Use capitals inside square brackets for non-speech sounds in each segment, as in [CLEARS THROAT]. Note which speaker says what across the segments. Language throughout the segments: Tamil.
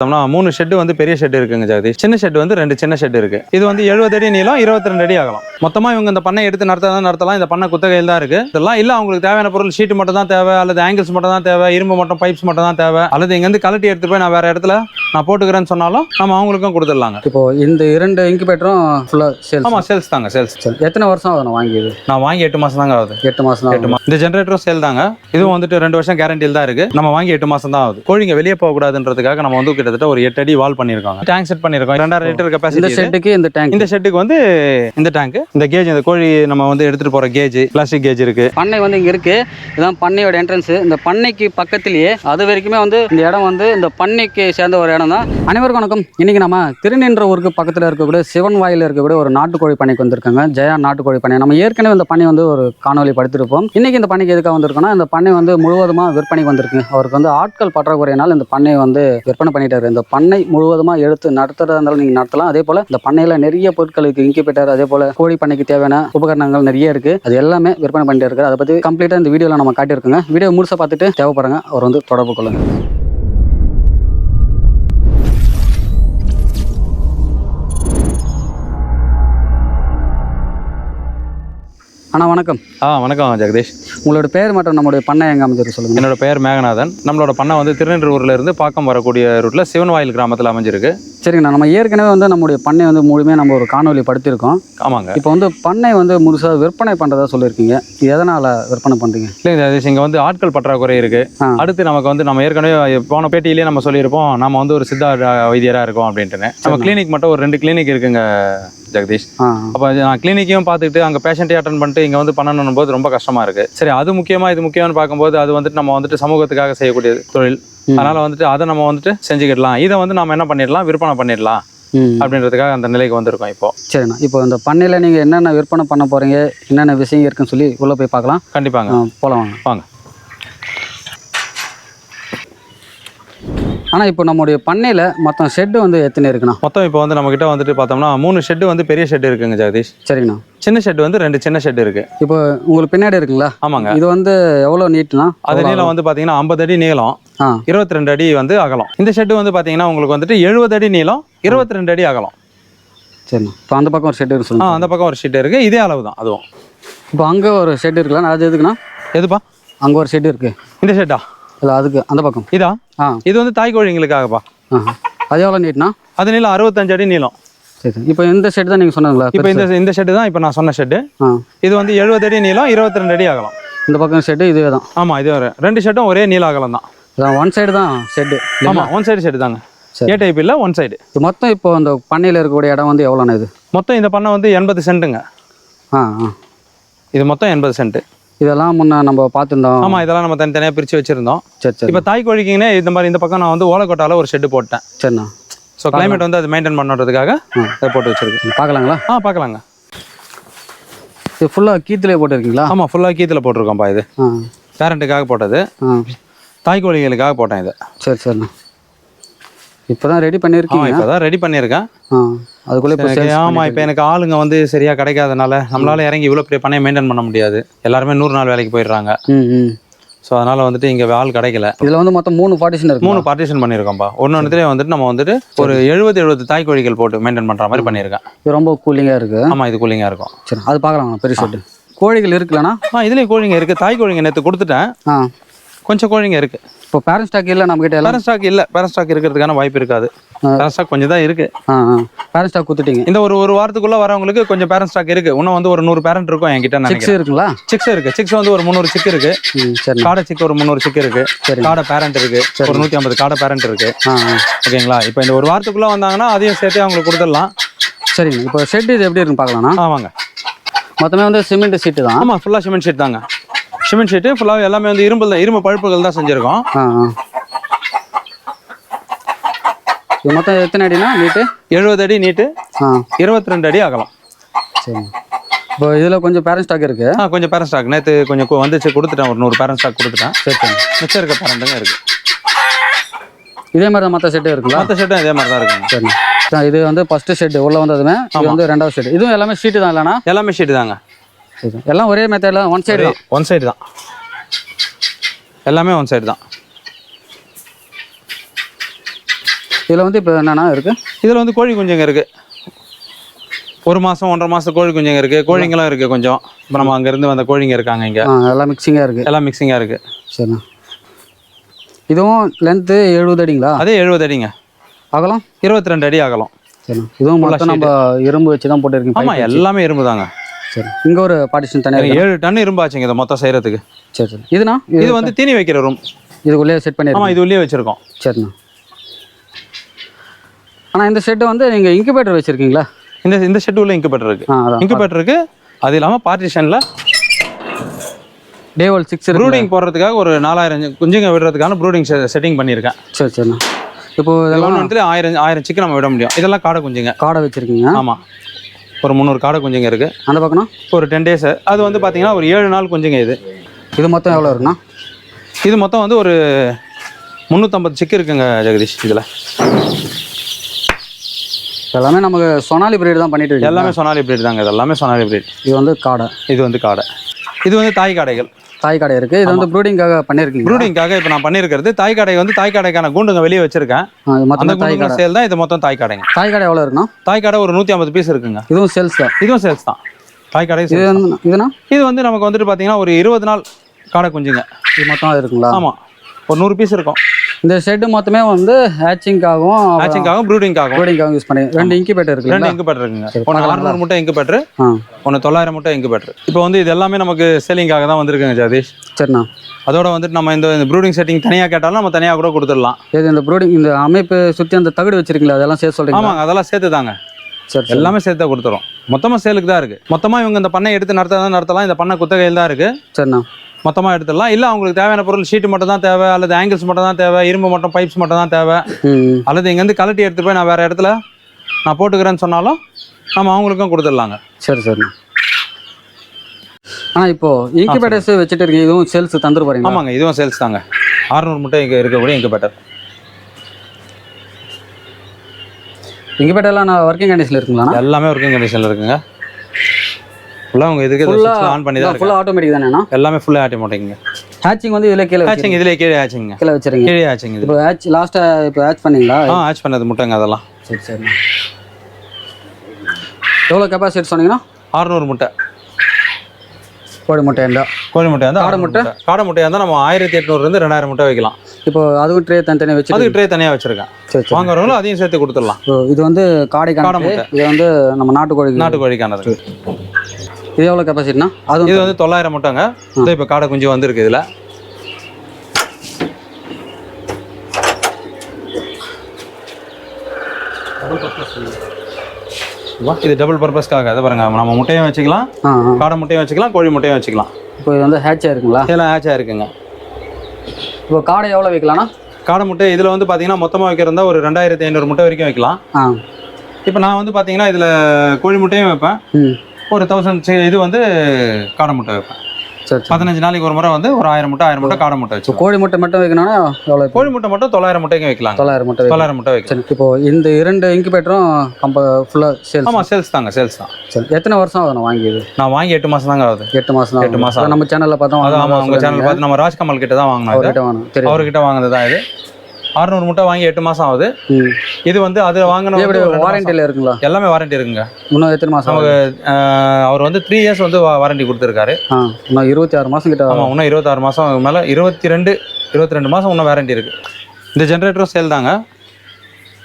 Speaker 1: பார்த்தோம்னா மூணு ஷெட் வந்து பெரிய ஷெட் இருக்குங்க ஜெகதீஷ். சின்ன ஷெட் வந்து ரெண்டு சின்ன ஷெட் இருக்கு. இது வந்து எழுபது அடி நீளம் இருபத்தி ரெண்டு அடி ஆகலாம் மொத்தமா இவங்க இந்த பண்ணை எடுத்து நடத்தலாம் நடத்தலாம். இந்த பண்ணை குத்தகையில் தான் இருக்கு. இதெல்லாம் இல்ல அவங்களுக்கு தேவையான பொருள் ஷீட் மட்டும் தான் தேவை அல்லது ஆங்கிள்ஸ் மட்டும் தான் தேவை இரும்பு மட்டும் பைப்ஸ் மட்டும் தான் தேவை. அல்லது இங்க இருந்து கலட்டி எடுத்து போய் நான் வேற இடத்துல நான் போட்டுக்கிறேன்னு சொன்னாலும் நம்ம அவங்களுக்கும் கொடுத்துடலாங்க.
Speaker 2: இப்போ இந்த இரண்டு இன்குபேட்டரும் ஃபுல்லாக சேல்ஸ்
Speaker 1: ஆமா சேல்ஸ் தாங்க சேல்ஸ்
Speaker 2: எத்தனை வருஷம் ஆகுது நான் வாங்கியது?
Speaker 1: நான் வாங்கி எட்டு மாசம் தாங்க ஆகுது.
Speaker 2: எட்டு மாதம்
Speaker 1: எட்டு மாசம் இந்த ஜென்ரேட்டரும் சேல் தாங்க. இதுவும் வந்துட்டு ரெண்டு வருஷம் கேரண்டியில் தான் இருக்கு. நம்ம வாங்கி எட்டு மாசம் தான் ஆகுது. கோழிங்க வெளியே போகக்கூடாதுன்றதுக்காக நம்ம வந்து கிட்டத்தட்ட ஒரு எட்டு அடி வால் பண்ணியிருக்காங்க. டேங்க் செட் பண்ணியிருக்கோம். ரெண்டாயிரம் லிட்டர்
Speaker 2: இந்த
Speaker 1: கெப்பாசிட்டி
Speaker 2: ஷெட்டுக்கு இந்த டேங்க்
Speaker 1: இந்த ஷெட்டுக்கு வந்து இந்த டேங்க் இந்த கேஜ் இந்த கோழி நம்ம வந்து எடுத்துட்டு போற கேஜ் பிளாஸ்டிக் கேஜ் இருக்கு.
Speaker 2: பண்ணை வந்து இங்கே இருக்குது இதுதான் பண்ணையோட என்ட்ரன்ஸ் இந்த பண்ணைக்கு பக்கத்துலேயே அது வரைக்குமே வந்து இந்த இடம் வந்து இந்த பண்ணைக்கு சேர்ந்த ஒரு இடம் தான் அனைவருக்கும் வணக்கம். இன்னைக்கு நம்ம திருநின்ற ஊருக்கு பக்கத்தில் இருக்கக்கூடிய சிவன் வாயில் இருக்கக்கூடிய ஒரு நாட்டுக்கோழி பண்ணைக்கு வந்திருக்காங்க. ஜெயா நாட்டுக்கோழி பண்ணை. நம்ம ஏற்கனவே இந்த பண்ணை வந்து ஒரு காணொலி படுத்திருப்போம். இன்னைக்கு இந்த பண்ணைக்கு எதுக்காக வந்திருக்கோம்னா இந்த பண்ணை வந்து முழுவதுமாக விற்பனைக்கு வந்திருக்கு. அவருக்கு வந்து ஆட்கள் பற்றாக்குறையினால் இந்த பண்ணையை வந்து விற்பனை இன்குபேட்டர் இந்த பண்ணை முழுவதுமாக எடுத்து நடத்துறதா இருந்தாலும் நீங்கள் நடத்தலாம். அதே போல் இந்த பண்ணையில் நிறைய பொருட்களுக்கு இன்குபேட்டர் அதே போல் கோழி பண்ணைக்கு தேவையான உபகரணங்கள் நிறைய இருக்கு. அது எல்லாமே விற்பனை பண்ணிட்டு இருக்காரு. அதை பற்றி கம்ப்ளீட்டாக இந்த வீடியோவில் நம்ம காட்டியிருக்கோங்க. வீடியோ முழுசாக பார்த்துட்டு தேவைப்படுறாங்க அவர் வந்து தொடர்பு கொள்ளுங்க. அண்ணா வணக்கம்.
Speaker 1: ஆ வணக்கம் ஜெகதீஷ்.
Speaker 2: உங்களோட பேர் மற்றும் நம்மளுடைய பண்ணை எங்க அமைஞ்சிருக்கு சொல்லுங்க.
Speaker 1: என்னோட பெயர் மேகநாதன். நம்மளோட பண்ணை வந்து திருநெல்வேலியில இருந்து பாக்கம் வரக்கூடிய ரூட்ல சிவன்வாயில் கிராமத்தில் அமைஞ்சிருக்கு.
Speaker 2: சரிங்கண்ணா நம்ம ஏற்கனவே வந்து நம்மளுடைய பண்ணை வந்து முழுமையாக நம்ம ஒரு காணொலி படுத்திருக்கோம்.
Speaker 1: ஆமாங்க.
Speaker 2: இப்போ வந்து பண்ணை வந்து முழுசா விற்பனை பண்றதா சொல்லியிருக்கீங்க. எதனால விற்பனை பண்றீங்க?
Speaker 1: இல்லைங்க ஜெகதீஷ் இங்க வந்து ஆட்கள் பற்றாக்குறை இருக்கு.
Speaker 2: ஆ.
Speaker 1: அடுத்து நமக்கு வந்து நம்ம ஏற்கனவே போன பேட்டியிலேயே நம்ம சொல்லியிருப்போம். நம்ம வந்து ஒரு சித்தா வைத்தியரா இருக்கோம் அப்படின்ட்டு நம்ம. கிளினிக் மட்டும் ஒரு ரெண்டு கிளினிக் இருக்குங்க. ஜெகதீஷ். அப்போ நான் கிளினிக்கையும் பார்த்துக்கிட்டு அங்கே பேஷண்ட்டையும் அட்டன் பண்ணிட்டு இங்கே வந்து பண்ணணும் போது ரொம்ப கஷ்டமா இருக்கு. சரி அது முக்கியமா இது முக்கியம்னு பார்க்கும்போது அது வந்துட்டு நம்ம வந்துட்டு சமூகத்துக்காக செய்யக்கூடிய தொழில். அதனால வந்துட்டு அதை நம்ம வந்துட்டு செஞ்சுக்கிடலாம். இதை வந்து நம்ம என்ன பண்ணிடலாம்? விற்பனை பண்ணிடலாம். அப்படின்றதுக்காக அந்த நிலைக்கு வந்திருக்கோம் இப்போ.
Speaker 2: சரிண்ணா. இப்போ இந்த பண்ணையில் நீங்கள் என்னென்ன விற்பனை பண்ண போகிறீங்க என்னென்ன விஷயம் இருக்குன்னு சொல்லி உள்ளே போய் பார்க்கலாம்.
Speaker 1: கண்டிப்பாங்க.
Speaker 2: போகலாம் வாங்க.
Speaker 1: வாங்க.
Speaker 2: ஆனால் இப்போ நம்முடைய பண்ணையில் மொத்தம் ஷெட்டு வந்து எத்தனை இருக்குண்ணா?
Speaker 1: மொத்தம் இப்போ வந்து நம்ம கிட்ட வந்துட்டு பார்த்தோம்னா மூணு ஷெட்டு வந்து பெரிய ஷெட் இருக்குங்க ஜெகதீஷ்.
Speaker 2: சரிங்கண்ணா.
Speaker 1: சின்ன ஷெட் வந்து ரெண்டு சின்ன ஷெட் இருக்கு.
Speaker 2: இப்போ உங்களுக்கு பின்னாடி இருக்குங்களா?
Speaker 1: ஆமாங்க.
Speaker 2: இது வந்து எவ்வளோ நீட்டுனா
Speaker 1: அது நீளம் வந்து பார்த்தீங்கன்னா ஐம்பது அடி நீளம். இருபத்தி ரெண்டு அடி வந்து அகலம். இந்த ஷெட்டு வந்து பார்த்தீங்கன்னா உங்களுக்கு வந்துட்டு எழுபது அடி நீளம் இருபத்தி ரெண்டு அடி அகலம்.
Speaker 2: சரிண்ணா. இப்போ அந்த பக்கம் ஒரு ஷெட் இருக்கு சொல்லுங்க.
Speaker 1: அந்த பக்கம் ஒரு ஷெட் இருக்கு. இதே அளவு தான் அதுவும்.
Speaker 2: இப்போ அங்கே ஒரு ஷெட் இருக்குல்ல அது எதுக்குண்ணா?
Speaker 1: எதுப்பா?
Speaker 2: அங்கே ஒரு ஷெட் இருக்குது
Speaker 1: இந்த ஷெட்டா
Speaker 2: இல்லை அதுக்கு அந்த பக்கம்.
Speaker 1: இதா?
Speaker 2: ஆ.
Speaker 1: இது வந்து தாய் கோழிங்களுக்காகப்பா.
Speaker 2: அது எவ்வளோ நீட்னா
Speaker 1: அது நீளம் அறுபத்தஞ்சு அடி நீளம்.
Speaker 2: சரி சரி. இப்போ இந்த ஷெட் தான் நீங்கள் சொன்னீங்களா
Speaker 1: இப்போ இந்த இந்த ஷெட்டு தான் இப்போ நான் சொன்ன ஷெட்டு இது வந்து எழுபது அடி நீளம் இருபத்தி ரெண்டு அடி அகலம்.
Speaker 2: இந்த பக்கம் ஷெட்டு இதுவே தான்.
Speaker 1: ஆமா இது ஒரு ரெண்டு ஷெட்டும் ஒரே நீள அகலம் தான்.
Speaker 2: அதான் ஒன் சைடு தான் ஷெட்டு
Speaker 1: ஆமா ஒன் சைடு ஷெட் தாங்க. ஏ டைப் இல்லை ஒன் சைடு
Speaker 2: மொத்தம் இப்போ அந்த பண்ணையில் இருக்கக்கூடிய இடம் வந்து எவ்வளோண்ணா இது?
Speaker 1: மொத்தம் இந்த பண்ணை வந்து எண்பது சென்ட்டுங்க
Speaker 2: ஆ ஆ.
Speaker 1: இது மொத்தம் எண்பது சென்ட்
Speaker 2: இதெல்லாம் முன்ன நம்ம பார்த்துருந்தோம்.
Speaker 1: ஆமா இதெல்லாம் நம்ம தனித்தனியாக பிரிச்சு வச்சிருந்தோம்.
Speaker 2: சரி சரி.
Speaker 1: இப்போ தாய் கோழிக்குங்கன்னே இந்த மாதிரி இந்த பக்கம் நான் வந்து ஓலக்கோட்டால ஒரு ஷெட்டு போட்டேன்.
Speaker 2: சரிண்ணா.
Speaker 1: ஸோ கிளைமேட் வந்து அது மெயின்டைன் பண்ணுறதுக்காக இதை போட்டு வச்சிருக்கு
Speaker 2: பார்க்கலாங்களா?
Speaker 1: ஆ பார்க்கலாங்க.
Speaker 2: இது ஃபுல்லாக கீத்துலேயே போட்டிருக்கீங்களா?
Speaker 1: ஆமா ஃபுல்லாக கீத்தில் போட்டிருக்கோம்ப்பா இது. பேரண்ட்டுக்காக போட்டது. தாய் கோழிகளுக்காக போட்டேன் இது.
Speaker 2: சரி சரிண்ணா. இப்போ தான் ரெடி பண்ணியிருக்கீங்க
Speaker 1: இப்போ தான் ரெடி பண்ணியிருக்கேன்
Speaker 2: ஆ. அதுக்குள்ளே
Speaker 1: ஆமா இப்போ எனக்கு ஆளுங்க வந்து சரியா கிடைக்காதனால நம்மளால இறங்கி இவ்வளோ பெரிய பண்ணையை மெயின்டைன் பண்ண முடியாது. எல்லாருமே நூறு நாள் வேலைக்கு போயிடுறாங்க. ஸோ அதனால வந்துட்டு இங்க ஆள் கிடைக்கல.
Speaker 2: இதில் வந்து மொத்தம் மூணு பார்ட்டிஷன் இருக்கு
Speaker 1: மூணு பார்ட்டிஷன் பண்ணியிருக்கோம்ப்பா. ஒன்று ஒன்றுலேயே வந்துட்டு நம்ம வந்துட்டு ஒரு எழுபது எழுபது தாய் கோழிகள் போட்டு மெயின்டைன் பண்ற மாதிரி பண்ணியிருக்கேன்.
Speaker 2: இது ரொம்ப கூலிங்காக இருக்குது
Speaker 1: ஆமா இது கூலிங்காக இருக்கும்.
Speaker 2: சரி அது பார்க்கலாங்கண்ணா பெரிய ஷெட்டு கோழிகள் இருக்குல்லண்ணா?
Speaker 1: ஆ இதுலேயும் கோழிங்க இருக்கு. தாய் கோழிங்க நேற்று கொடுத்துட்டேன் கொஞ்சம் கோழிங்க இருக்கு.
Speaker 2: இப்போ பேரண்ட் ஸ்டாக் இல்லை நம்மக்கிட்ட எல்லாம்?
Speaker 1: பேரன் ஸ்டாக் இல்லை. பேரன் ஸ்டாக் இருக்கிறதுக்கான வாய்ப்பு இருக்காது. பேரன் ஸ்டாக் கொஞ்சம் தான் இருக்கு.
Speaker 2: பேரண்ட் ஸ்டாக் கொடுத்துட்டீங்க
Speaker 1: இந்த ஒரு ஒரு வாரத்துக்குள்ள வரவங்களுக்கு கொஞ்சம் பேரன் ஸ்டாக் இருக்கு. இன்னும் வந்து ஒரு நூறு பேரண்ட் இருக்கும் என்கிட்ட
Speaker 2: சிக்ஸ் இருக்குங்களா?
Speaker 1: சிக்ஸ் இருக்கு. சிக்ஸ் வந்து ஒரு முந்நூறு சிக் இருக்கு.
Speaker 2: சரிண்ணா
Speaker 1: காடை சிக்கு ஒரு முந்நூறு சிக்கு இருக்கு.
Speaker 2: சரி.
Speaker 1: காடை பேரண்ட் இருக்கு. ஒரு நூத்தி ஐம்பது காடை பேரண்ட் இருக்கு. ஓகேங்களா? இப்போ இந்த ஒரு வாரத்துக்குள்ள வந்தாங்கன்னா அதையும் சேர்த்து அவங்களுக்கு கொடுத்துடலாம்.
Speaker 2: சரிங்க இப்போ ஷெட் இது எப்படி இருக்குன்னு பார்க்கலாண்ணா
Speaker 1: ஆமாங்க.
Speaker 2: மொத்தமே வந்து சிமெண்ட் சீட்டு தான்.
Speaker 1: ஆமா ஃபுல்லா சிமெண்ட் ஷீட் தாங்க. சிமெண்ட் ஷீட்டு ஃபுல்லாக எல்லாமே வந்து இரும்பு தான் இரும்பு பழுப்புகள் தான் செஞ்சிருக்கோம்.
Speaker 2: இது மொத்தம் எத்தனை அடினா நீட்டு?
Speaker 1: எழுபது அடி நீட்டு இருபத்தி ரெண்டு அடி அகலம்.
Speaker 2: சரி. இப்போ இதில் கொஞ்சம் பேரண்ட் ஸ்டாக் இருக்கு.
Speaker 1: ஆ கொஞ்சம் பேரண்ட் ஸ்டாக் நேற்று கொஞ்சம் வந்துச்சு கொடுத்துட்டேன் ஒரு நூறு பேரண்ட் ஸ்டாக் கொடுத்துட்டேன்.
Speaker 2: சரி சரி.
Speaker 1: மிச்சம் இருக்க பேரண்ட்டுங்க இருக்கு.
Speaker 2: இதே மாதிரி தான் மற்ற ஷெட்டு இருக்குங்களா?
Speaker 1: மற்ற ஷீட்டும் இதே மாதிரி தான் இருக்குங்க.
Speaker 2: சரி, இது வந்து ஃபர்ஸ்ட் ஷெட் உள்ள வந்ததுமே இது வந்து ரெண்டாவது ஷெட் இதுவும் எல்லாமே ஷீட்டு தான் இல்லைண்ணா?
Speaker 1: எல்லாமே ஷீட் தாங்க.
Speaker 2: எல்லாம் ஒரே மெத்தடில் ஒன் சைடு தான்.
Speaker 1: ஒன் சைடு தான். எல்லாமே ஒன் சைடு தான்.
Speaker 2: இதில் வந்து இப்போ என்னென்னா இருக்குது
Speaker 1: இதில் வந்து கோழி குஞ்சுங்க இருக்கு. ஒரு மாதம் ஒன்றரை மாதம் கோழி குஞ்சுங்க இருக்கு. கோழிங்களும் இருக்கு கொஞ்சம். இப்போ நம்ம அங்கேருந்து வந்த கோழிங்க இருக்காங்க இங்கே.
Speaker 2: எல்லாம் மிக்சிங்காக இருக்குது
Speaker 1: எல்லாம் மிக்சிங்காக இருக்கு.
Speaker 2: சரிண்ணா. இதுவும் லென்த்து எழுபது அடிங்களா?
Speaker 1: அதே எழுபது அடிங்க.
Speaker 2: அகலம்?
Speaker 1: இருபத்தி ரெண்டு அடி ஆகலாம்
Speaker 2: சரிண்ணா. இதுவும் நம்ம இரும்பு வச்சு தான் போட்டுருக்கீங்க
Speaker 1: ஆமாம் எல்லாமே இரும்பு தாங்க
Speaker 2: சரி. இங்கே ஒரு பார்ட்டிஷன் தனியாக இருக்கு.
Speaker 1: ஏழு டன் இரும்பு ஆச்சுங்க இதை மொத்தம் செய்கிறதுக்கு
Speaker 2: சரி சரி. இதுண்ணா?
Speaker 1: இது வந்து தீனி வைக்கிற ரூம்
Speaker 2: இதுக்குள்ளேயே செட் பண்ணிருக்கோம்
Speaker 1: ஆமாம் இது உள்ளே வச்சுருக்கோம்.
Speaker 2: சரிண்ணா. ஆனால் இந்த ஷெட்டை வந்து நீங்கள் இன்குபேட்டர் வச்சுருக்கீங்களா?
Speaker 1: இந்த இந்த ஷெட்யூலில் இன்குபேட்டர் இருக்கு.
Speaker 2: ஆ அதான்
Speaker 1: இன்குபேட்டர் இருக்கு. அது இல்லாமல் பார்ட்டிஷனில்
Speaker 2: டேவல் சிக்ஸ் இருக்கு
Speaker 1: ப்ரூடிங் போடுறதுக்காக ஒரு நாலாயிரம் குஞ்சுங்க விடுறதுக்கான ப்ரூடிங் செட்டிங் பண்ணியிருக்கேன்.
Speaker 2: சரி சரிண்ணா. இப்போ இதெல்லாம்
Speaker 1: இடத்துல ஆயிரம் ஆயிரம் சிக்கன் நம்ம விட முடியும். இதெல்லாம் காடை குஞ்சுங்க.
Speaker 2: காடை வச்சுருக்கீங்க.
Speaker 1: ஆமாம் ஒரு முந்நூறு காடை குஞ்சுங்க இருக்கு.
Speaker 2: அந்த பக்கம்னா?
Speaker 1: ஒரு டென் டேஸ் அது வந்து பார்த்தீங்கன்னா ஒரு ஏழு நாள் குஞ்சுங்க இது.
Speaker 2: இது மொத்தம் எவ்வளோ இருக்குண்ணா
Speaker 1: இது மொத்தம் வந்து ஒரு முந்நூற்றம்பது சிக்கு இருக்குங்க ஜெகதீஷ் இதில்.
Speaker 2: எல்லாமே நமக்கு சொனாலி பிரீடு தான் பண்ணிட்டு
Speaker 1: எல்லாமே சொனாலி பிரீட் தாங்க இது எல்லாமே சொனாலி பிரீட்
Speaker 2: இது வந்து காடை.
Speaker 1: இது வந்து காடை. இது வந்து தாய் காடைகள்.
Speaker 2: தாய் காடை இருக்குது இது வந்து ப்ரூடிங்காக பண்ணியிருக்கீங்க
Speaker 1: ப்ரூடிங்காக இப்போ நான் பண்ணியிருக்கிறது தாய் காடை வந்து தாய் காடைக்கான கூண்டுங்க வெளியே வச்சிருக்கேன். அந்த
Speaker 2: தாய் காடை.
Speaker 1: சேல் தான். இது மொத்தம் தாய் காடைங்க.
Speaker 2: தாய் காடை எவ்வளோ இருக்குண்ணா?
Speaker 1: தாய் காடை ஒரு நூற்றி ஐம்பது பீஸ் இருக்குங்க.
Speaker 2: இதுவும் சேல்ஸ் தான்.
Speaker 1: இதுவும் சேல்ஸ் தான். தாய் காடை
Speaker 2: இது வந்து இதுண்ணா
Speaker 1: இது வந்து நமக்கு வந்துட்டு பார்த்தீங்கன்னா ஒரு இருபது நாள் காடை குஞ்சுங்க.
Speaker 2: இது மொத்தம் இருக்குங்களா?
Speaker 1: ஆமாம் ஒரு நூறு பீஸ் இருக்கும்.
Speaker 2: இந்த ஷெட்டு மொத்தமே வந்து ஹேச்சிங்காகவும்
Speaker 1: மேட்சிங்காகவும் ப்ரூடிங்காகவும்
Speaker 2: ப்ரூடிங்காகவும் யூஸ் பண்ணி ரெண்டு இன்குபேட்டர்
Speaker 1: ரெண்டு
Speaker 2: இருக்குங்களா?
Speaker 1: இங்கு பெட்டர் இருக்குங்க. ஒன்று. அறுநூறு முட்டை இங்கு பெட்ரு
Speaker 2: ஆ.
Speaker 1: ஒன்று தொள்ளாயிரம் முட்டை இங்கு பெட்ரு இப்போ வந்து இது எல்லாமே நமக்கு சேலிங்காக தான் வந்திருக்குங்க ஜெகதீஷ்
Speaker 2: சரிண்ணா.
Speaker 1: அதோட வந்துட்டு நம்ம இந்த ப்ரூடிங் செட்டிங் தனியாக கேட்டாலும் நம்ம தனியாக கூட கொடுத்துடலாம்.
Speaker 2: இது இந்த ப்ரூடிங் இந்த அமைப்பு சுற்றி அந்த தகடு வச்சிருக்கீங்களா? அதெல்லாம் சேர்த்து சொல்கிறீங்களா
Speaker 1: ஆமாங்க அதெல்லாம் சேர்த்து தாங்க
Speaker 2: சரி
Speaker 1: எல்லாமே சேர்த்து கொடுத்துரும் மொத்தமாக சேலுக்கு தான் இருக்குது மொத்தமாக இவங்க இந்த பண்ணை எடுத்து நடத்த நடத்தலாம். இந்த பண்ணை குத்தகையில் தான் இருக்குது
Speaker 2: சரிண்ணா.
Speaker 1: மொத்தமாக எடுத்துடலாம். இல்லை அவங்களுக்கு தேவையான பொருள் ஷீட்டு மட்டும் தான் தேவை அல்லது ஆங்கிள்ஸ் மட்டும் தான் தேவை இரும்பு மட்டும் பைப்ஸ் மட்டும் தான் தேவை. அல்லது இங்கேருந்து கலட்டி எடுத்துட்டு போய் நான் வேறு இடத்துல நான் போட்டுக்கிறேன்னு சொன்னாலும் நம்ம அவங்களுக்கும் கொடுத்துடலாங்க.
Speaker 2: சரி சரிண்ணா. ஆனால் இப்போ இன்குபேட்டர்ஸ் வச்சுட்டு இருக்கீங்க. இதுவும் சேல்ஸ் போறீங்களா
Speaker 1: ஆமாங்க இதுவும் சேல்ஸ் தாங்க. அறுநூறு முட்டை இங்கே இருக்கக்கூடிய இங்கே
Speaker 2: இன்குபேட்டர்லாம் நான் ஒர்க்கிங் கண்டிஷனில் இருக்குங்களா
Speaker 1: எல்லாமே ஒர்க்கிங் கண்டிஷனில் இருக்குங்க. ஃபுல்லாக உங்கள் இதுக்கு
Speaker 2: ஃபுல்லாக
Speaker 1: ஆன் பண்ணி தான்
Speaker 2: ஃபுல்லாக ஆட்டோமேட்டிக் தானேண்ணா
Speaker 1: எல்லாமே ஃபுல்லாக ஆட்டோமேட்டிக்ங்க
Speaker 2: ஹேச்சிங் வந்து இதில் கீழே
Speaker 1: ஆச்சிங் இதுலேயே கீழே ஆச்சிங்க
Speaker 2: கீழே வச்சுருங்க.
Speaker 1: கீழே ஆச்சிங்க இது.
Speaker 2: இப்போ ஹேச் லாஸ்ட்டாக இப்போ ஹேச் பண்ணீங்களா?
Speaker 1: ஆ ஆச் பண்ணது முட்டைங்க அதெல்லாம்.
Speaker 2: சரி சரிண்ணா எவ்வளோ கெப்பாசிட்டி சொன்னீங்கன்னா
Speaker 1: அறுநூறு முட்டை.
Speaker 2: கோழி முட்டை இருந்தா.
Speaker 1: கோழி முட்டை
Speaker 2: காடை
Speaker 1: 600
Speaker 2: முட்டை?
Speaker 1: காடை முட்டையாக இருந்தால் நம்ம ஆயிரத்தி எட்நூறுலேருந்து ரெண்டாயிரம் முட்டை வைக்கலாம்.
Speaker 2: இப்போ அதுவும் ட்ரே தனித்தனியாக வச்சு
Speaker 1: அதுக்கு ட்ரே தனியாக வச்சிருக்கேன்.
Speaker 2: சரி
Speaker 1: வாங்குறவங்களும் அதையும் சேர்த்து கொடுத்துடலாம்.
Speaker 2: இது வந்து காடை
Speaker 1: காடை
Speaker 2: கணக்கு
Speaker 1: முட்டை.
Speaker 2: இது வந்து நம்ம நாட்டுக்கோழி
Speaker 1: நாட்டு கோழிக்கானது
Speaker 2: இது எவ்வளோ கெப்பாசிட்டினா அதுவும்
Speaker 1: இது வந்து தொள்ளாயிரம் முட்டைங்க. இதோ இப்போ காடை குஞ்சு வந்திருக்கு இதில். இது டபுள் பர்பஸ்க்காக அதை பாருங்க நம்ம முட்டையும் வச்சுக்கலாம் காடை முட்டையும் வச்சுக்கலாம் கோழி முட்டையும் வச்சுக்கலாம்.
Speaker 2: இப்போ இது வந்து ஹேட்சாக இருக்குங்களா?
Speaker 1: இதெல்லாம் ஆச்சா இருக்குங்க.
Speaker 2: இப்போ காடை எவ்வளோ வைக்கலாம்னா?
Speaker 1: காடை முட்டை இதில் வந்து பார்த்தீங்கன்னா மொத்தமாக வைக்கிறதா ஒரு ரெண்டாயிரத்தி ஐநூறு முட்டை வரைக்கும் வைக்கலாம். இப்போ நான் வந்து பார்த்தீங்கன்னா இதில் கோழி முட்டையும் வைப்பேன். ஒரு தௌசண்ட் இது வந்து காடை முட்டை வைப்பேன். பதினஞ்சு நாளைக்கு ஒரு முறை வந்து ஒரு ஆயிரம் முட்டை ஆயிரம் முட்டை காடை முட்டை வச்சு
Speaker 2: கோழி முட்டை மட்டும் வைக்கணும்னா எவ்வளோ
Speaker 1: கோழி முட்டை மட்டும் தொள்ளாயிரம் முட்டைக்கு வைக்கலாம்
Speaker 2: தொள்ளாயிரம் முட்டை வைக்கணும்
Speaker 1: தொள்ளாயிரம் முட்டை வைக்கலாம்.
Speaker 2: சரி இப்போ இந்த இரண்டு இன்குபேட்டரும் கம்ப ஃபுல்லாக சேல்ஸ்
Speaker 1: ஆமாம் சேல்ஸ் தாங்க சேல்ஸ் தான்.
Speaker 2: சரி எத்தனை வருஷம் ஆகுது நான் வாங்கியது?
Speaker 1: நான் வாங்கி எட்டு மாதம் தாங்க ஆகுது.
Speaker 2: எட்டு மாதம்
Speaker 1: எட்டு மாசம் ஆகுது.
Speaker 2: நம்ம சேனலில் பார்த்தா
Speaker 1: அது ஆமாம் உங்கள் சேனல் பார்த்து நம்ம ராஜ்கமல் கிட்ட தான் வாங்கினோம்
Speaker 2: அவர்கிட்ட தெரியும்
Speaker 1: அவர்கிட்ட வாங்கினது தான் இது. அறுநூறு முட்டை வாங்கி எட்டு மாதம் ஆகுது. இது வந்து அது வாங்கின
Speaker 2: வாரண்டியில் இருக்குங்களா?
Speaker 1: எல்லாமே வாரண்டி இருக்குங்க.
Speaker 2: இன்னும் எத்தனை மாதம்
Speaker 1: நமக்கு அவர் வந்து த்ரீ இயர்ஸ் வந்து வாரண்டி கொடுத்துருக்காரு.
Speaker 2: இன்னும் இருபத்தி ஆறு மாதம் கிட்ட
Speaker 1: ஆமாம் இன்னும் இருபத்தாறு மாதம் மேலே இருபத்தி ரெண்டு இருபத்தி ரெண்டு மாதம் இன்னும் வாரண்டி இருக்கு. இந்த ஜென்ரேட்டரும் சேல் தாங்க.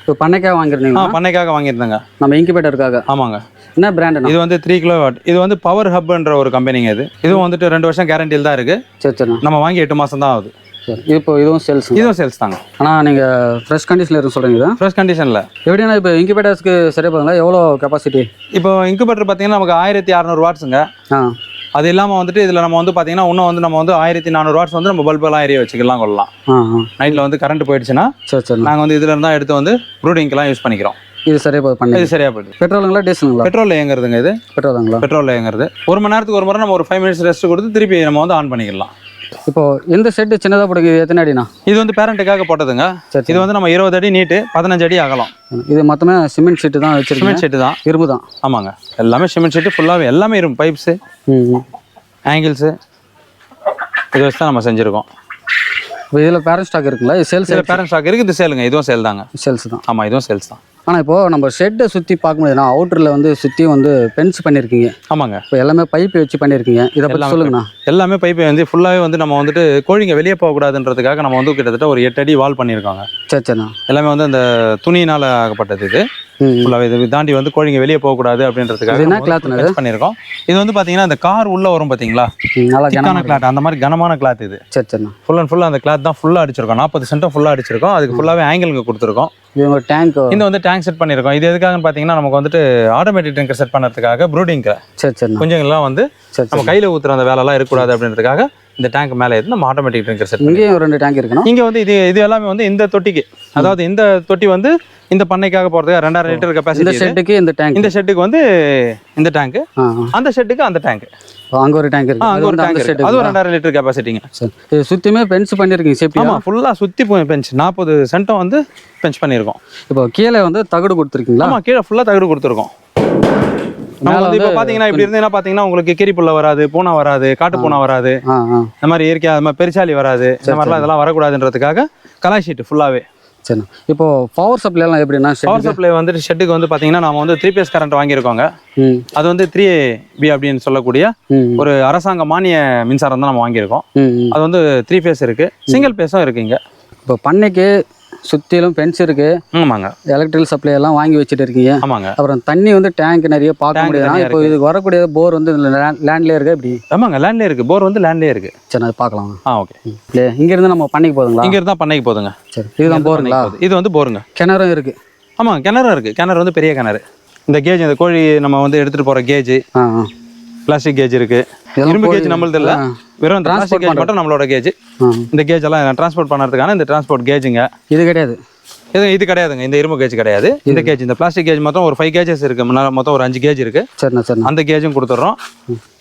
Speaker 2: இப்போ பண்ணைக்காக
Speaker 1: ஆ
Speaker 2: வாங்கிருந்தீங்களா
Speaker 1: பண்ணைக்காக வாங்கியிருந்தேங்க.
Speaker 2: நம்ம இன்குபேட்டருக்காக
Speaker 1: ஆமாங்க.
Speaker 2: என்ன பிராண்டுண்ணா
Speaker 1: இது வந்து த்ரீ கிலோ வாட் இது வந்து பவர் ஹப்ன்ற ஒரு கம்பெனிங்க இது. இதுவும் வந்துட்டு ரெண்டு வருஷம் கேரண்டியில் தான் இருக்கு.
Speaker 2: சரி சரிண்ணா
Speaker 1: நம்ம வாங்கி எட்டு மாதம் தான் ஆகுது.
Speaker 2: சரி இப்போ இதுவும் சேல்ஸ்
Speaker 1: இதுவும் சேல்ஸ் தாங்க.
Speaker 2: ஆனால் நீங்கள் ஃப்ரெஷ் கண்டிஷனில் இருக்கு சொல்கிறீங்க
Speaker 1: ஃப்ரெஷ் கண்டிஷனில்
Speaker 2: எப்படின்னா இப்போ இன்குபேட்டர்ஸ்க்கு சரியா போதுங்களா? எவ்வளோ கெப்பாசிட்டி
Speaker 1: இப்போ இன்குபேட்டர் பார்த்தீங்கன்னா நமக்கு ஆயிரத்தி அறநூறு வாட்ஸுங்க
Speaker 2: ஆ.
Speaker 1: அது இல்லாமல் வந்துட்டு இதில் நம்ம வந்து பார்த்தீங்கன்னா இன்னும் வந்து நம்ம வந்து ஆயிரத்தி நானூறு வாட்ஸ் வந்து நம்ம பல்பெல்லாம் ஏரிய வச்சுக்கலாம் கொள்ளலாம். நைட்டில் வந்து கரண்ட் போயிடுச்சுன்னா
Speaker 2: சரி சரிண்ணா
Speaker 1: நாங்கள் வந்து இதில் இருந்தால் எடுத்து வந்து ப்ரூடிங்க்கெல்லாம் யூஸ் பண்ணிக்கிறோம்.
Speaker 2: இது சரியா பண்ணி
Speaker 1: இது சரியாக போயிடுது.
Speaker 2: பெட்ரோலுங்களா டீசலுங்களா
Speaker 1: பெட்ரோல் இயங்குறதுங்க இது.
Speaker 2: பெட்ரோலுங்களா
Speaker 1: பெட்ரோல் இயங்குறது. ஒரு மணி நேரத்துக்கு ஒரு முறை நம்ம ஒரு ஃபைவ் மினிட்ஸ் ரெஸ்ட் கொடுத்து திருப்பி நம்ம வந்து ஆன் பண்ணிக்கலாம்.
Speaker 2: இப்போ இந்த செட்டு சின்னதாக பிடிக்குது எத்தனை அடிண்ணா?
Speaker 1: இது வந்து பேரண்ட்டுக்காக போட்டதுங்க. இது வந்து நம்ம இருபது அடி நீட்டு பதினஞ்சு அடி அகலம்.
Speaker 2: இது மொத்தமே சிமெண்ட் ஷீட்டு தான் வச்சிருக்கீங்க?
Speaker 1: சிமெண்ட் ஷீட்டு தான்.
Speaker 2: இரும்பு தான்.
Speaker 1: ஆமாங்க. எல்லாமே சிமெண்ட் ஷீட்டு ஃபுல்லாகவே எல்லாமே இருக்கும் பைப்ஸு. ஆங்கிள்ஸு இதை வச்சு தான் நம்ம செஞ்சுருக்கோம்.
Speaker 2: இப்போ இதில் பேரண்ட் ஸ்டாக் இது சேல்ஸ்
Speaker 1: சில பேரண்ட் ஸ்டாக் இருக்குது இது சேலுங்க இதுவும் சேல் தாங்க
Speaker 2: சேல்ஸ் தான்.
Speaker 1: ஆமாம் இதுவும் சேல்ஸ் தான்.
Speaker 2: ஆனால் இப்போ நம்ம ஷெட்டை சுற்றி பார்க்கும்போதுனா அவுட்டரில் வந்து சுற்றியும் வந்து பென்ஸ் பண்ணியிருக்கீங்க
Speaker 1: ஆமாங்க.
Speaker 2: இப்போ எல்லாமே பைப் வச்சு பண்ணியிருக்கீங்க இதை பற்றி சொல்லுங்கண்ணா.
Speaker 1: எல்லாமே பைப்பை வந்து ஃபுல்லாகவே வந்து நம்ம வந்துட்டு கோழிங்க வெளியே போகக்கூடாதுன்றதுக்காக நம்ம வந்து கிட்டத்தட்ட ஒரு எட்டு அடி வால் பண்ணியிருக்கோங்க
Speaker 2: சரி சரிண்ணா
Speaker 1: எல்லாமே வந்து அந்த துணியினால் ஆகப்பட்டது இது. ஃபுல்லாகவே இது தாண்டி வந்து கோழிங்க வெளியே போகக்கூடாது அப்படின்றதுக்காக
Speaker 2: இது என்ன
Speaker 1: fence பண்ணியிருக்கோம் இது வந்து பார்த்தீங்கன்னா இந்த கார் உள்ள வரும் பார்த்தீங்களா
Speaker 2: நல்லா கனமாக
Speaker 1: கிளாத் அந்த மாதிரி கனமான கிளாத் இது.
Speaker 2: சரி சரிண்ணா
Speaker 1: ஃபுல் அண்ட் ஃபுல்லாக அந்த கிளாத் தான் ஃபுல்லாக அடிச்சிருக்கோம். நாற்பது சென்ட்டும் ஃபுல்லாக அடிச்சிருக்கோம். அதுக்கு ஃபுல்லாகவே ஆங்கிளுக்கு கொடுத்துருக்கோம்.
Speaker 2: இது உங்கள் டேங்க்
Speaker 1: இந்த வந்து டேங்க் செட் பண்ணியிருக்கோம். இது எதுக்காகன்னு பார்த்தீங்கன்னா நமக்கு வந்துட்டு ஆட்டோமேட்டிக் டேங்கர் செட் பண்ணுறதுக்காக ப்ரூடிங்க்கு
Speaker 2: சரி சரிண்ணா
Speaker 1: குஞ்சுங்கள்லாம் வந்து
Speaker 2: சரி
Speaker 1: நம்ம
Speaker 2: சரி
Speaker 1: கையில் ஊற்றுற அந்த வேலைலாம் இருக்கக்கூடாது அப்படின்றதுக்காக இந்த டேங்க் மேலே ஏற்றி நம்ம ஆட்டோமேட்டிக் டேங்கர் செட்
Speaker 2: இங்கேயும் ரெண்டு டேங்க் இருக்குண்ணா
Speaker 1: இங்கே வந்து இது இது எல்லாமே வந்து இந்த தொட்டிக்கு அதாவது இந்த தொட்டி வந்து இந்த பண்ணைக்காக போகிறதுக்கு ரெண்டாயிரம் லிட்டர்
Speaker 2: இந்த
Speaker 1: கெப்பாசிட்டி
Speaker 2: ஷெட்டுக்கு இந்த டேங்க்
Speaker 1: இந்த ஷெட்டுக்கு வந்து இந்த டேங்க் அந்த ஷெட்டுக்கு அந்த டேங்க்
Speaker 2: அங்கே ஒரு டேங்க் இருக்கு.
Speaker 1: அங்கே ஒரு டேங்க்
Speaker 2: ஷெட்டு
Speaker 1: அது ஒரு ரெண்டாயிரம் லிட்டர் கெப்பாசிட்டிங்க
Speaker 2: சரி. இது சுற்றியுமே பென்ஸ் பண்ணியிருக்கீங்க சேஃப்டி
Speaker 1: ஆமாம் ஃபுல்லாக சுற்றி பெஞ்ச் நாற்பது சென்ட்டும் வந்து பெஞ்ச் பண்ணியிருக்கோம்
Speaker 2: இப்போ கீழே வந்து தகடு கொடுத்துருக்கீங்களா?
Speaker 1: ஆமாம் கீழே ஃபுல்லாக தகடு கொடுத்துருக்கோம். நம்ம வந்து இப்போ
Speaker 2: வந்து
Speaker 1: பார்த்தீங்கன்னா இப்படி இருந்தீங்கன்னா பார்த்தீங்கன்னா உங்களுக்கு கிரிப்புள்ள வராது பூனை வராது காட்டு பூனை வராது. இந்த மாதிரி இயற்கையாக அது மாதிரி பெருச்சாலி வராது. இந்த மாதிரிலாம் இதெல்லாம் வரக்கூடாதுன்றதுக்காக கலாய் ஷீட்
Speaker 2: சரிண்ணா இப்போ பவர் சப்ளைலாம் எப்படின்னா
Speaker 1: பவர் சப்ளை வந்துட்டு ஷெட்டுக்கு வந்து பார்த்தீங்கன்னா நம்ம வந்து த்ரீ பேஸ் கரண்ட் வாங்கியிருக்கோங்க. அது வந்து த்ரீ பி அப்படின்னு சொல்லக்கூடிய ஒரு அரசாங்க மானிய மின்சாரம் தான் நம்ம வாங்கியிருக்கோம். அது வந்து த்ரீ ஃபேஸ் இருக்கு. சிங்கிள் பேஸும் இருக்குங்க
Speaker 2: இப்போ பண்ணைக்கு சுற்றிலும் பென்ஸ் இருக்கு.
Speaker 1: ஆமாங்க.
Speaker 2: எலக்ட்ரிக்கல் சப்ளை எல்லாம் வாங்கி வச்சுட்டு இருக்கீங்க.
Speaker 1: ஆமாங்க.
Speaker 2: அப்புறம் தண்ணி வந்து டேங்க் நிறைய பார்க்க முடியாது? இப்போ இதுக்கு வரக்கூடிய போர் வந்து லேண்ட்லேயே இருக்கு இப்படி
Speaker 1: ஆமாங்க லேண்ட்லேயே இருக்கு. போர் வந்து லேண்ட்லேயே இருக்கு.
Speaker 2: சரி அது பார்க்கலாம்.
Speaker 1: ஆ ஓகே
Speaker 2: இல்லையே? இங்கேருந்து நம்ம பண்ணைக்கு போதுங்களா?
Speaker 1: இங்க இருந்தா பண்ணைக்கு போதுங்க.
Speaker 2: சரி இதுதான் போருங்களா.
Speaker 1: இது வந்து போருங்க
Speaker 2: கிணறும் இருக்கு.
Speaker 1: ஆமாங்க கிணறும் இருக்கு. கிணறு வந்து பெரிய கிணறு. இந்த கேஜ் இந்த கோழி நம்ம வந்து எடுத்துட்டு போற கேஜ் பிளாஸ்டிக் கேஜ் இருக்கு. இரும்பு கேஜ் நம்மளது இல்ல. வெறும் கேஜ் மட்டும் நம்மளோட கேஜ் இந்த கேஜ் எல்லாம் டிரான்ஸ்போர்ட் பண்ணுறதுக்கான இந்த டிரான்ஸ்போர்ட் கேஜுங்க
Speaker 2: இது கிடையாது.
Speaker 1: இது இது கிடையாதுங்க. இந்த இரும்பு கேஜ் கிடையாது. இந்த கேஜ் இந்த பிளாஸ்டிக் கேஜ் மொத்தம் ஒரு ஃபைவ் கேஜஸ் இருக்கு. முன்னால மொத்தம் ஒரு அஞ்சு கேஜ் இருக்கு.
Speaker 2: சரிண்ணா சரிண்ணா.
Speaker 1: அந்த கேஜும் கொடுத்துட்றோம்.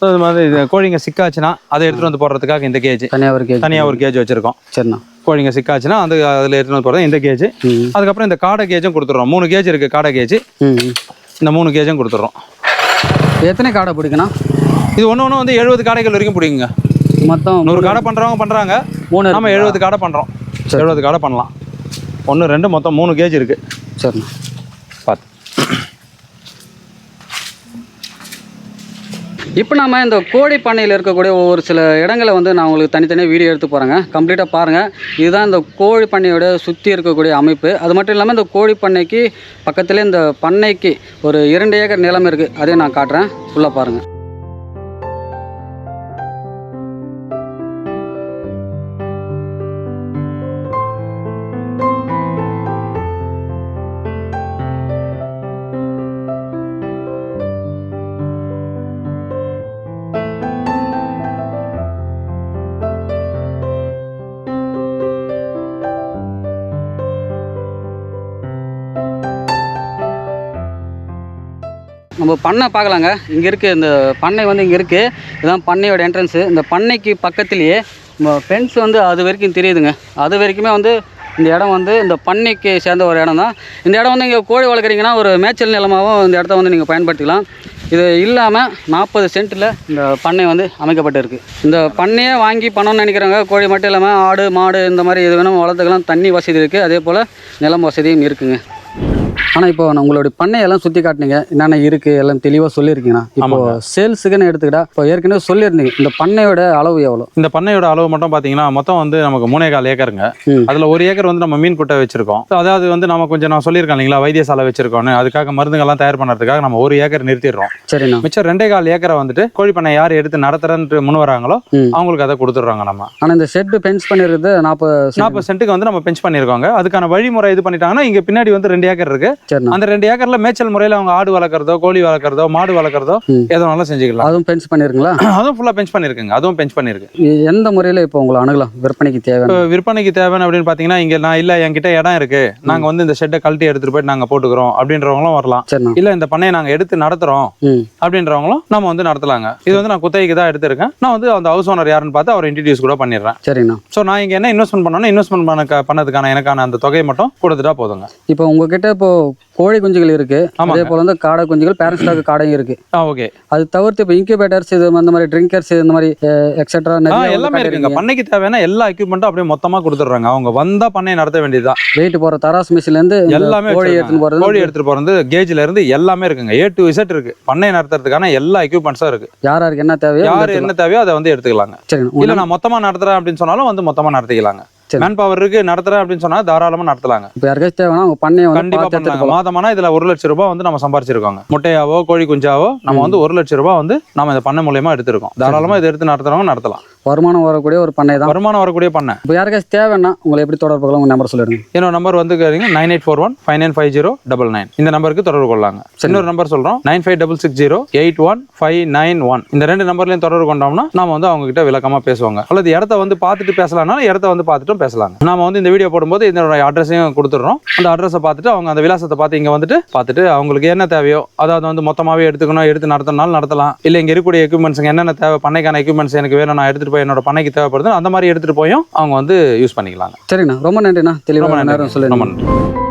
Speaker 1: So, இது மாதிரி கோழிங்க சிக்காச்சுன்னா அதை எடுத்துட்டு வந்து போடுறதுக்காக இந்த கேஜ்
Speaker 2: தனியாக ஒரு கேஜி
Speaker 1: தனியாக ஒரு கேஜ் வச்சிருக்கோம்.
Speaker 2: சரிண்ணா.
Speaker 1: கோழிங்க சிக்காச்சுன்னா அந்த அதில் எடுத்துட்டு வந்து போடுறது இந்த கேஜ் அதுக்கப்புறம் இந்த காடை கேஜும் கொடுத்துட்றோம். மூணு கேஜ் இருக்கு காடை கேஜ். இந்த மூணு கேஜும் கொடுத்துட்றோம்.
Speaker 2: எத்தனை காடை பிடிக்கணும்
Speaker 1: இது ஒன்று ஒன்று வந்து எழுபது காடைகள் வரைக்கும் பிடிக்குங்க.
Speaker 2: மொத்தம்
Speaker 1: நூறு காடை பண்ணுறவங்க பண்ணுறாங்க
Speaker 2: மூணு
Speaker 1: நம்ம எழுபது காடை பண்ணுறோம் எழுபது காடை பண்ணலாம். ஒன்று ரெண்டு மொத்தம் மூணு கேஜ் இருக்கு.
Speaker 2: சரிண்ணா.
Speaker 1: பார்த்து
Speaker 2: இப்போ நாம இந்த கோழி பண்ணையில் இருக்கக்கூடிய ஒவ்வொரு சில இடங்களை வந்து நான் உங்களுக்கு தனித்தனியாக வீடியோ எடுத்து போகிறேங்க கம்ப்ளீட்டாக பாருங்கள் இதுதான் இந்த கோழி பண்ணையோட சுற்றி இருக்கக்கூடிய அமைப்பு. அது மட்டும் இல்லாமல் இந்த கோழி பண்ணைக்கு பக்கத்துலேயே இந்த பண்ணைக்கு ஒரு இரண்டு ஏக்கர் நிலம் இருக்குது அதையும் நான் காட்டுறேன். ஃபுல்லாக பாருங்கள் நம்ம பண்ணை பார்க்கலாங்க. இங்கே இருக்குது இந்த பண்ணை வந்து இங்கே இருக்குது இதுதான் பண்ணையோட என்ட்ரன்ஸு இந்த பண்ணைக்கு பக்கத்துலேயே நம்ம ஃபென்ஸ் வந்து அது வரைக்கும் தெரியுதுங்க. அது வரைக்குமே வந்து இந்த இடம் வந்து இந்த பண்ணைக்கு சேர்ந்த ஒரு இடம் தான் இந்த இடம் வந்து இங்கே கோழி வளர்க்குறீங்கன்னா ஒரு மேய்ச்சல் நிலமாகவும் இந்த இடத்த வந்து நீங்கள் பயன்படுத்திக்கலாம். இது இல்லாமல் நாற்பது சென்ட்டில் இந்த பண்ணை வந்து அமைக்கப்பட்டிருக்கு. இந்த பண்ணையே வாங்கி பணம்னு நினைக்கிறவங்க கோழி மட்டும் இல்லாமல் ஆடு மாடு இந்த மாதிரி எது வேணும் வளர்த்துக்கலாம். தண்ணி வசதி இருக்குது அதே போல் நிலம் வசதியும் இருக்குங்க. ஆனால் இப்போ உங்களுடைய பண்ணையெல்லாம் சுற்றி காட்டினீங்க. என்னென்ன இருக்குது எல்லாம் தெளிவாக சொல்லியிருக்கீங்கண்ணா. இப்போ சேல்ஸுக்குன்னு எடுத்துக்கிட்டா இப்போ ஏற்கனவே சொல்லியிருந்தீங்க இந்த பண்ணையோட அளவு எவ்வளோ
Speaker 1: இந்த பண்ணையோட அளவு மட்டும் பார்த்தீங்கன்னா மொத்தம் வந்து நமக்கு மூணே கால் ஏக்கருங்க. அதில் ஒரு ஏக்கர் வந்து நம்ம மீன் குட்டை வச்சிருக்கோம். அதாவது வந்து நம்ம கொஞ்சம் நான் சொல்லியிருக்கேன் இல்லைங்களா வைத்தியசாலை வச்சிருக்கோம்னு. அதுக்காக மருந்துகள்லாம் தயார் பண்ணுறதுக்காக நம்ம ஒரு ஏக்கர் நிறுத்திடுறோம்.
Speaker 2: சரிண்ணா.
Speaker 1: மிச்சம் ரெண்டே கால் ஏக்கரை வந்துட்டு கோழி பண்ணை யார் எடுத்து நடத்துறேன்ட்டு முன் வராங்களோ. அவங்களுக்கு அதை கொடுத்துட்றாங்க நம்ம.
Speaker 2: ஆனால் இந்த ஷெட்டு பென்ஸ் பண்ணிடுறது நாற்பது
Speaker 1: நாற்பது சென்ட்டுக்கு வந்து நம்ம பெஞ்ச் பண்ணியிருக்கோங்க. அதுக்கான வழிமுறை இது பண்ணிட்டாங்கன்னா இங்கே பின்னாடி வந்து ரெண்டு ஏக்கர் இருக்கு.
Speaker 2: சரிண்ணா.
Speaker 1: அந்த ரெண்டு ஏக்கர்ல மேய்ச்சல் முறையில் அவங்க ஆடு வளர்க்குறதோ கோழி வளர்க்குறதோ மாடு வளர்க்குறதோ
Speaker 2: ம்.
Speaker 1: எது வேணாலும் செஞ்சுக்கலாம்.
Speaker 2: அதுவும் பென்ஸ் பண்ணிருங்களா? [CLEARS THROAT]
Speaker 1: அதுவும் ஃபுல்லாக பெஞ்ச் பண்ணியிருக்குங்க அதுவும் பெஞ்ச் பண்ணியிருக்கு
Speaker 2: எந்த முறையில் இப்போ உங்களை அணுகலாம்? விற்பனைக்கு
Speaker 1: இப்போ விற்பனைக்கு தேவைன்னு அப்படின்னு பார்த்தீங்கன்னா இங்கே நான் இல்லை என்கிட்ட இடம் இருக்கு. நாங்கள் வந்து இந்த ஷெட்டை கழட்டி எடுத்துட்டு போயிட்டு நாங்கள் போட்டுக்கிறோம் அப்படின்றவங்களும் வரலாம். இல்லை இந்த பண்ணையை நாங்கள் எடுத்து நடத்துகிறோம்
Speaker 2: ம்.
Speaker 1: அப்படின்றவங்களும் நம்ம வந்து நடத்தலாங்க. இது வந்து நான் குத்தகைக்கு தான் எடுத்திருக்கேன். நான் வந்து அந்த ஹவுஸ் ஓனர் யாருன்னு பார்த்து அவர் இன்ட்ரடியூஸ் கூட பண்ணிடுறேன்.
Speaker 2: சரிண்ணா.
Speaker 1: ஸோ நான் இங்கே என்ன இன்வெஸ்ட்மெண்ட் பண்ணணும் இன்வெஸ்ட்மெண்ட் பண்ண பண்ணதுக்கான எனக்கான அந்த தொகையை மட்டும் கொடுத்துட்டா போதுங்க.
Speaker 2: இப்போ உங்ககிட்ட இப்போ கோழி குஞ்சுகள் இருக்கு. அதே போல வந்து காடை குஞ்சுகள் பேரண்ட் ஸ்டாக் காடையும் இருக்கு.
Speaker 1: ஓகே.
Speaker 2: அது தவிர்த்து இப்போ இன்குபேட்டர்ஸ் இது அந்த மாதிரி ட்ரிங்கர்ஸ் இந்த மாதிரி எக்ஸெட்ரா
Speaker 1: எல்லாமே இருக்குங்க. பண்ணைக்கு தேவையான எல்லா எக்யூப்மெண்ட்டும் அப்படியே மொத்தமா கொடுத்துட்றாங்க. அவங்க வந்தா பண்ணையை நடத்த வேண்டியதுதான்.
Speaker 2: வெயிட் போற தராஸ் மிஷின்ல இருந்து
Speaker 1: எல்லாமே
Speaker 2: கோழி. எடுத்துன்னு போறது
Speaker 1: கோழி எடுத்துட்டு போறது கேஜ்ல இருந்து எல்லாமே இருக்குங்க. ஏ டு இசட் இருக்கு. பண்ணையை நடத்துறதுக்கான எல்லா எக்யூப்மெண்ட்ஸும் இருக்கு.
Speaker 2: யார் யாருக்கு என்ன தேவையோ
Speaker 1: யார். என்ன தேவையோ அதை வந்து எடுத்துக்கலாங்க.
Speaker 2: சரிங்க.
Speaker 1: இல்ல நான் மொத்தமா நடத்துறேன் அப்படின்னு சொன்னாலும் வந்து மொத்தமா நடத்திக்கலாங்க.
Speaker 2: சரி.
Speaker 1: மேன் பவர் இருக்கு நடத்துறேன் அப்படின்னு சொன்னா தாராளமா நடத்தலாங்க.
Speaker 2: இப்போ யாருக்காச்சும் தேவைன்னா உங்க பண்ணையை வந்து
Speaker 1: கண்டிப்பா
Speaker 2: பார்த்து எடுத்துட்டு
Speaker 1: பண்ணலாங்க மாதமானா இதுல ஒரு லட்சம் ரூபாய் வந்து நம்ம சம்பாரிச்சிருக்கோங்க. முட்டையாவோ கோழி குஞ்சாவோ நம்ம வந்து ஒரு லட்சம் ரூபாய் வந்து நம்ம இந்த பண்ணை மூலியமா எடுத்திருக்கோம். தாராளமா இதை எடுத்து நடத்துறவங்க நடத்தலாம்.
Speaker 2: வருமானம் வரக்கூடிய ஒரு பண்ணை தான்.
Speaker 1: வருமானம் வரக்கூடிய பண்ணை.
Speaker 2: இப்போ யாருக்காச்சும் தேவைன்னா உங்களை எப்படி தொடர்பு கொள்ளலாம் உங்க நம்பர் சொல்லிடுங்க.
Speaker 1: என்னோட நம்பர் வந்து கேட்டீங்க nine eight four one five nine five zero double nine. இந்த நம்பருக்கு தொடர்பு கொள்ளலாங்க இன்னொரு நம்பர் சொல்றோம் nine five double six zero eight one five nine one. இந்த ரெண்டு நம்பர்லையும் தொடர்பு கொண்டோம்னா நாம வந்து அவங்க கிட்ட விளக்கமா பேசுவாங்க. அல்லது இடத்த வந்து பார்த்துட்டு பேசலாம்னா இடத்த வந்து பார்த்துட்டும் பேசலாங்க. நாம வந்து இந்த வீடியோ போடும்போது இதனோட அட்ரஸையும் கொடுத்துட்றோம். அந்த அட்ரஸை பார்த்துட்டு அவங்க அந்த விலாசத்தை பார்த்து இங்க வந்துட்டு பார்த்துட்டு அவங்களுக்கு என்ன தேவையோ அதாவது வந்து மொத்தமாவே எடுத்துக்கணும் எடுத்து நடத்தினாலும் நடத்தலாம். இல்ல இங்க இருக்கக்கூடிய எக்யூப்மெண்ட்ஸ் என்னென்ன தேவை பண்ணைக்கான எக்யூப்மெண்ட்ஸ் எனக்கு வேணும் நான் எடுத்துட்டு போய் என்னோட பண்ணைக்கு தேவைப்படுது அந்த மாதிரி எடுத்துட்டு போயும் அவங்க வந்து யூஸ் பண்ணிக்கலாங்க.
Speaker 2: சரிண்ணா ரொம்ப நன்றிண்ணா. தெளிவாக நேரம் சொல்லுங்க
Speaker 1: ரொம்ப நன்றி